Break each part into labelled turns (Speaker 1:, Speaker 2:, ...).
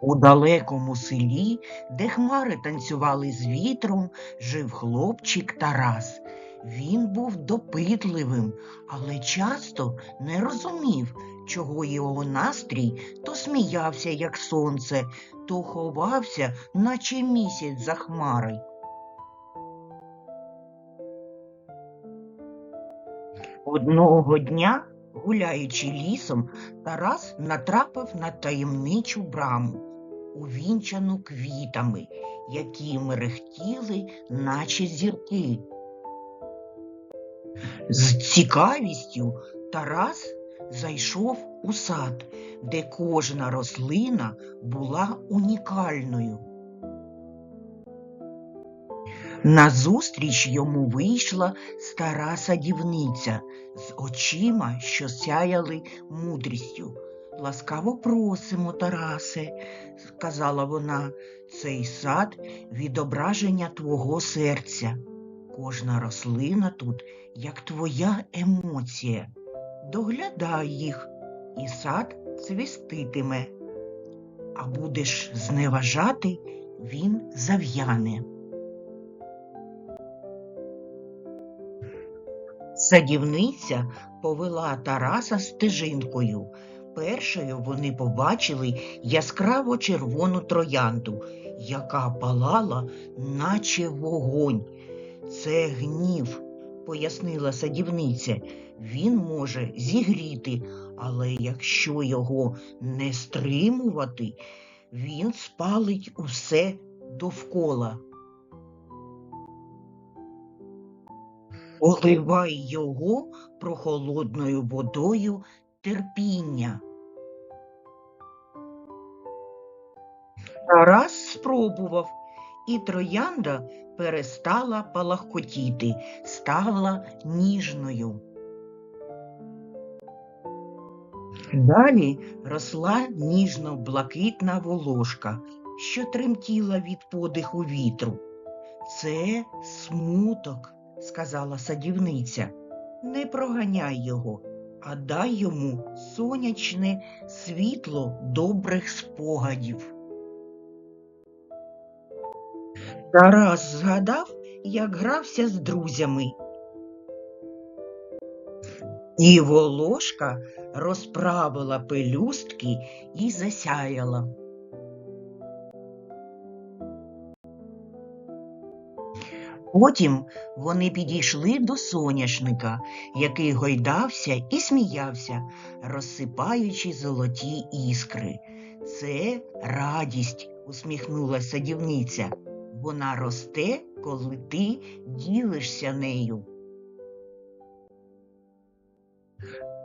Speaker 1: У далекому селі, де хмари танцювали з вітром, жив хлопчик Тарас. Він був допитливим, але часто не розумів, чого його настрій то сміявся, як сонце, то ховався, наче місяць за хмари. Одного дня, гуляючи лісом, Тарас натрапив на таємничу браму, увінчану квітами, які мерехтіли, наче зірки. З цікавістю Тарас зайшов у сад, де кожна рослина була унікальною. Назустріч йому вийшла стара садівниця з очима, що сяяли мудрістю. Ласкаво просимо, Тарасе, сказала вона, цей сад відображення твого серця. Кожна рослина тут, як твоя емоція. Доглядай їх, і сад цвіститиме. А будеш зневажати, він зав'яне. Садівниця повела Тараса стежинкою. Першою вони побачили яскраво червону троянду, яка палала, наче вогонь. Це гнів, пояснила садівниця. Він може зігріти, але якщо його не стримувати, він спалить усе довкола. Поливай його прохолодною водою терпіння. Тарас спробував, і троянда перестала палахкотіти, стала ніжною. Далі росла ніжно-блакитна волошка, що тремтіла від подиху вітру. Це смуток, сказала садівниця. Не проганяй його, а дай йому сонячне світло добрих спогадів. Тарас згадав, як грався з друзями. І волошка розправила пелюстки і засяяла. Потім вони підійшли до соняшника, який гойдався і сміявся, розсипаючи золоті іскри. Це радість, усміхнулася садівниця. Вона росте, коли ти ділишся нею.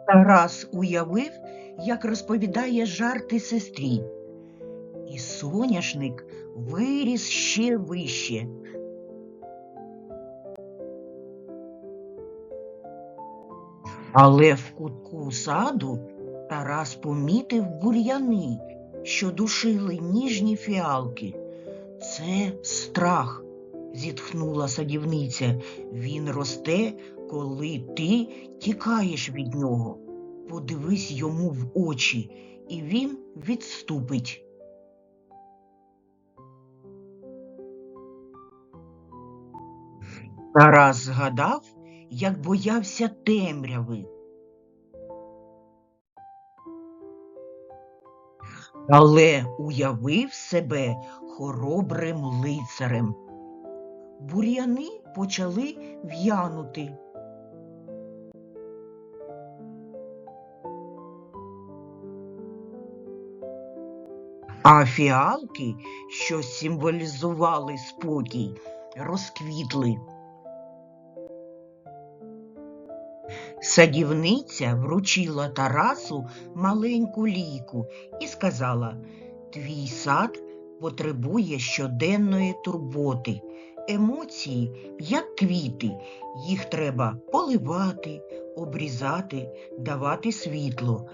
Speaker 1: Тарас уявив, як розповідає жарти сестрі. І соняшник виріс ще вище. Але в кутку саду Тарас помітив бур'яни, що душили ніжні фіалки. Це страх, зітхнула садівниця. Він росте, коли ти тікаєш від нього. Подивись йому в очі, і він відступить. Тарас згадав, як боявся темряви. Але уявив себе хоробрим лицарем. Бур'яни почали в'янути. А фіалки, що символізували спокій, розквітли. Садівниця вручила Тарасу маленьку лійку і сказала Твій сад потребує щоденної турботи. Емоції, як квіти, їх треба поливати, обрізати, давати світло.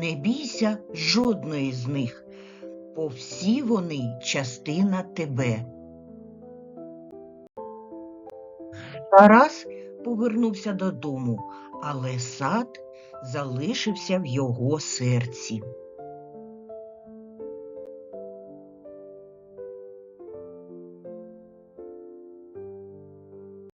Speaker 1: Не бійся жодної з них, бо всі вони частина тебе. Тарас повернувся додому, але сад залишився в його серці.